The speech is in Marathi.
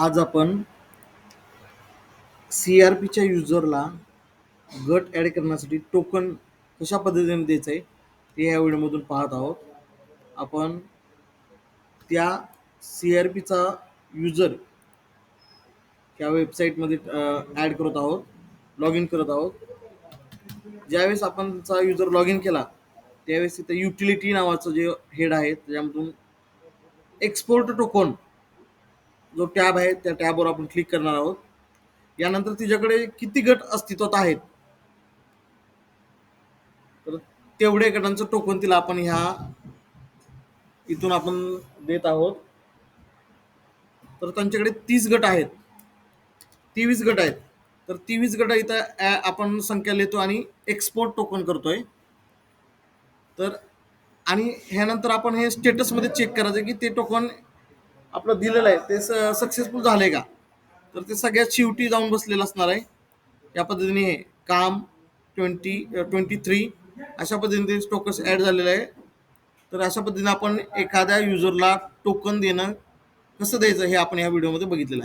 आज आपण सी आर पीच्या युजरला गट ॲड करण्यासाठी टोकन कशा पद्धतीने द्यायचं आहे ते ह्या व्हिडिओमधून पाहत आहोत. आपण त्या सी आर पीचा युजर त्या वेबसाईटमध्ये ॲड करत आहोत लॉग इन करत आहोत. ज्यावेळेस आपण त्याचा युजर लॉग इन केला त्यावेळेस तिथं युटिलिटी नावाचं जे हेड आहे त्याच्यामधून एक्सपोर्ट टोकन जो टॅब आहे त्या टॅबवर आपण क्लिक करणार आहोत. यानंतर तिच्याकडे किती गट अस्तित्वात आहेत? तर तेवढे गटांचं टोकन तिला आपण ह्या इथून आपण देत आहोत. तर त्यांच्याकडे तीस गट आहेत. तेवीस गट आहेत. तर तेवीस गट इथं आपण संख्या लिहितो आणि एक्सपोर्ट टोकन करतोय. तर आणि ह्यानंतर आपण हे स्टेटसमध्ये चेक करायचं की ते टोकन आपलं दिलेलं आहे ते सक्सेसफुल झालंय का? तर ते सगळ्यात शेवटी जाऊन बसलेलं असणार आहे. या पद्धतीने हे काम ट्वेंटी ट्वेंटी थ्री अशा पद्धतीने ते टोकन्स ॲड झालेलं आहे. तर अशा पद्धतीने आपण एखाद्या युजरला टोकन देणं कसं द्यायचं हे आपण या व्हिडिओमध्ये बघितलेलं आहे.